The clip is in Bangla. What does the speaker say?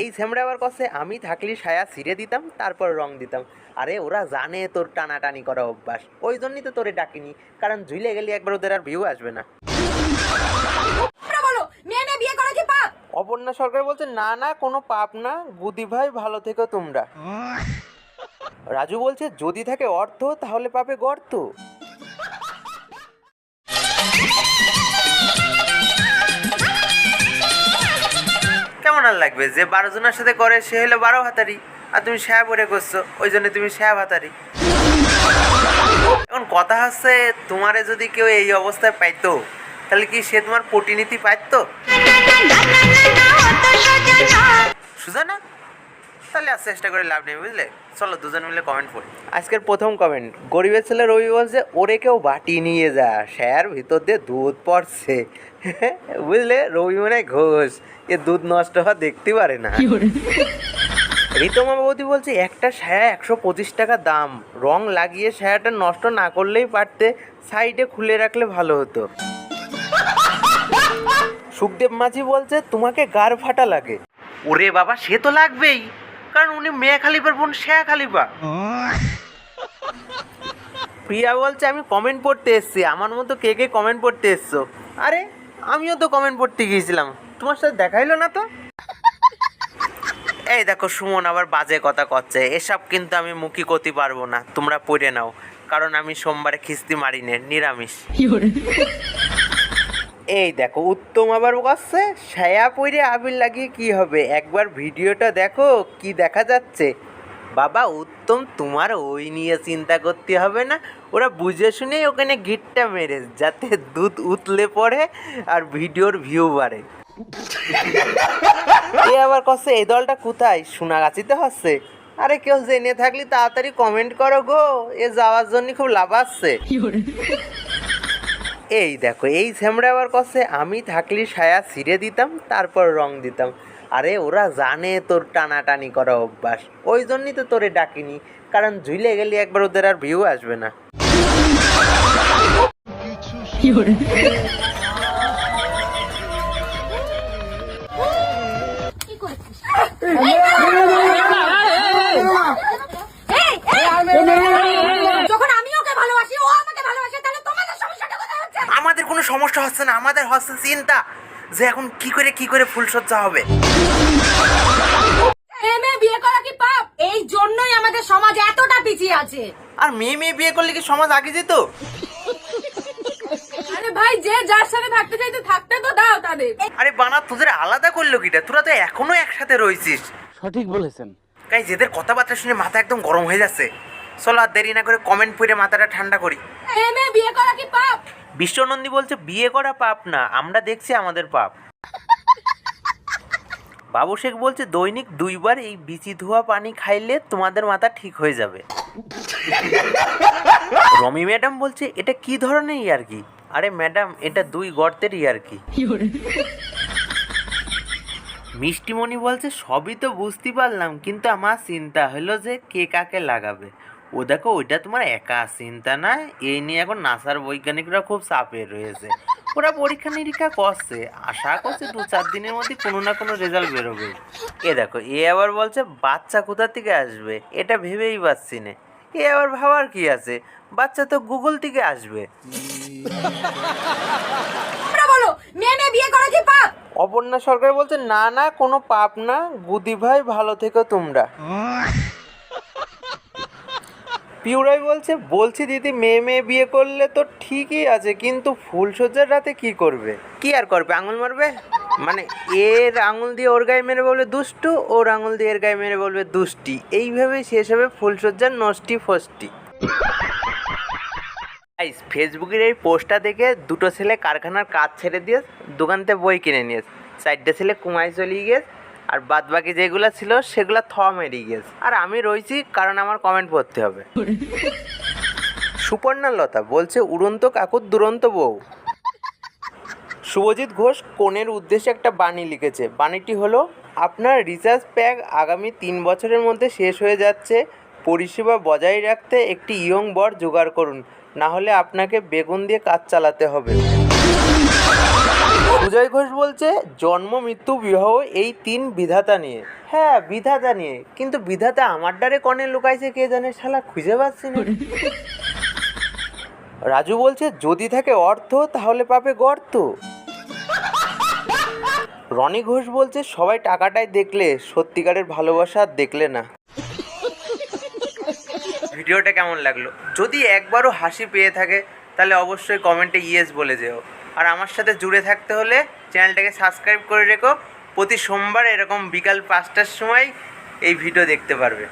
এই স্যামরা আবার কষে আমি থাকলে সায়া ছিঁড়ে দিতাম তারপর রং দিতাম। আরে ওরা জানে তোর টানাটানি করা অভ্যাস। ওই জন্যই তো তোরে ডাকিনি কারণ ঝুলে গেলে একবার ওদের আর ভিউ আসবে না। অপর্ণা সরকার বলছে না না কোনো পাপ না। গুদি ভাই ভালো থেকো তোমরা। রাজু বলছে যদি থাকে অর্থ তাহলে পাবে গর্ত। আর লাগবে। যে বারো জনের সাথে করে, সে হলো বারো হাতারি আর তুমি শ্যায়া পরে করছ, ওই জন্য তুমি শ্যায়া হাতারি এখন কথা হচ্ছে, তোমারে যদি কেউ এই অবস্থায় পাইতো, তাহলে কি সে তোমার প্রতিনিধি পাইতো? সুজানা? তাহলে আর চেষ্টা করে লাভ নেই বুঝলে? চলো দুজন মিলে কমেন্ট পড়ি। আজকের প্রথম কমেন্ট গরিবের ছেলে রবি বলছে ওরে কেউ বাটি নিয়ে যা স্যার ভিতর দিয়ে দুধ পড়ছে। বুঝলে? রবি মানে ঘোষ এ দুধ নষ্ট হওয়া দেখতে পারে না। রিতমা বৌদি বলছে একটা সায়া একশো পঁচিশ টাকা দাম রং লাগিয়ে সায়াটা নষ্ট না করলেই পারতে সাইডে খুলে রাখলে ভালো হতো। সুখদেব মাঝি বলছে তোমাকে গার ফাটা লাগে। ওরে বাবা সে তো লাগবেই। কারণ উনি মেয়ে খালিফার বোন শেয়া খালিফা। প্রিয়া বলছে, আমি কমেন্ট পড়তে এসছি। আমার মতো কে কে কমেন্ট পড়তে এসছো? আরে, আমিও তো কমেন্ট পড়তে গিয়েছিলাম। তোমার সাথে দেখাইলো না তো? এই দেখো, সুমন আবার বাজে কথা করছে এসব কিন্তু আমি মুখী করতে পারব না। তোমরা পড়ে নাও। কারণ আমি সোমবারে খিস্তি মারি নে। নিরামিষ। এই দেখো, উত্তম আবার কাছে সায়া পরে আবির লাগিয়ে কি হবে? একবার ভিডিওটা দেখো, কি দেখা যাচ্ছে? বাবা, উত্তম তোমার ওই নিয়ে চিন্তা করতে হবে না। ওরা বুঝে শুনেই ওখানে গিটটা মেরে, যাতে দুধ উতলে পড়ে আর ভিডিওর ভিউ বাড়ে। এ আবার কছে এই দলটা কোথায়? সোনাগাছিতে হচ্ছে? আরে, কেউ জেনে থাকলে তাড়াতাড়ি কমেন্ট করো গো, এ যাওয়ার জন্য খুব লাভ আসছে এই দেখো, এই স্যামরা আবার কষে আমি থাকলে সায়া ছিঁড়ে দিতাম, তারপর রং দিতাম। আরে, ওরা জানে তোর টানাটানি করা অভ্যাস। ওই জন্যই তো তোরে ডাকিনি, কারণ ঝুলে গেলে একবার ওদের আর ভিউ আসবে না। হচ্ছে না আমাদের হচ্ছে চিন্তা যে এখন কি করে কি করে ফুলসজ্জা হবে? মেয়ে মেয়ে বিয়ে করা কি পাপ? এই জন্যই আমাদের সমাজ এতটা পিছিয়ে আছে। আর মেয়ে মেয়ে বিয়ে করলে কি সমাজ আগে যেত? আরে ভাই যে যার সাথে থাকতে চাইতে থাকতে তো দাও তাদের। আরে বানা তোদের আলাদা করল কিটা? তোরা তো এখনও একসাথে রয়েছিস। সঠিক বলেছেন। যেদের কথাবার্তা শুনে মাথা একদম গরম হয়ে যাচ্ছে। চলো আর দেরি না করে কমেন্ট পড়ে মাথাটা ঠান্ডা করি। বিয়ে করা কি পাপ? বিশ্বনন্দী বলছে বিয়ে করা পাপ না আমরা দেখছি আমাদের পাপ। বাবু শেখ বলছে দৈনিক দুইবার এই বিচি ধোয়া পানি খাইলে তোমাদের মাথা ঠিক হয়ে যাবে। রমি ম্যাডাম বলছে এটা কি ধরনের ইয়ার্কি? আরে ম্যাডাম এটা দুই গর্তের ইয়ার্কি। মিষ্টিমণি বলছে সবই তো বুঝতে পারলাম কিন্তু আমার চিন্তা হলো যে কে কাকে লাগাবে। ও দেখো ওইটা তোমার একা চিন্তা না এই নিয়ে এখন নাসার বৈজ্ঞানিকরা খুব চাপে রয়েছে। ওরা পরীক্ষা নিরীক্ষা করছে আশা করছে দু চার দিনের মধ্যে কোনো না কোনো রেজাল্ট বেরোবে। এ দেখো এ আবার বলছে বাচ্চা কোথা থেকে আসবে? এটা ভেবেই পাচ্ছি না। এ আবার ভাবার কি আছে? বাচ্চা তো গুগল থেকে আসবে। বলো মেয়ে মেয়ে বিয়ে করা কি পাপ? অপর্ণা সরকার বলছে না না কোনো পাপ না। গুদি ভাই ভালো থেকো তোমরা। পিউরাই বলছে, বলছি দিদি, মেয়ে মেয়ে বিয়ে করলে তো ঠিকই আছে, কিন্তু ফুলসজ্জার রাতে কি করবে? কি আর করবে? আঙুল মারবে? মানে এর আঙুল দিয়ে ওর গায়ে মেরে বলবে দুষ্টু, ওর আঙুল দিয়ে এর গায়ে মেরে বলবে দুষ্টি। এইভাবে শেষ হবে ফুলসজ্জার নষ্টি ফষ্টি। গাইস ফেসবুকের এই পোস্টটা দেখে দুটো ছেলে কারখানার কাজ ছেড়ে দিয়ে দোকানতে বই কিনে নিয়েছে। চারটে ছেলে কুমায় চলিয়ে গেছে। আর বাদ বাকি যেগুলো ছিল, সেগুলো থ মেরিয়ে গেছে। আর আমি রয়েছি কারণ আমার কমেন্ট পড়তে হবে। সুপর্ণা লতা বলছে, উড়ন্ত কাকুর দুরন্ত বউ। শুভজিৎ ঘোষ, কোণের উদ্দেশ্যে একটা বাণী লিখেছে। বাণীটি হলো, আপনার রিচার্জ প্যাক আগামী তিন বছরের মধ্যে শেষ হয়ে যাচ্ছে। পরিষেবা বজায় রাখতে একটি ইয়ং বর জোগাড় করুন। না হলে আপনাকে বেগুন দিয়ে কাজ চালাতে হবে। সুজয় ঘোষ বলছে, জন্ম, মৃত্যু, বিবাহ এই তিন বিধাতা নিয়ে। হ্যাঁ বিধাতা নিয়ে। কিন্তু বিধাতা আমার ডারে কনে লুকাইছে কে জানে, শালা খুঁজে পাচ্ছি না। রাজু বলছে, যদি থাকে অর্থ, তাহলে পাবে গর্ত। রনি ঘোষ বলছে, সবাই টাকাটাই দেখলে, সত্যিকারের ভালোবাসা দেখলে না। ভিডিওটা কেমন লাগল? যদি একবারও হাসি পেয়ে থাকে, তাহলে অবশ্যই কমেন্টে ইয়েস বলে যেও। আর আমার সাথে জুড়ে থাকতে হলে চ্যানেলটাকে সাবস্ক্রাইব করে রেখো। প্রতি সোমবার এরকম বিকাল পাঁচটার সময় এই ভিডিও দেখতে পারবে।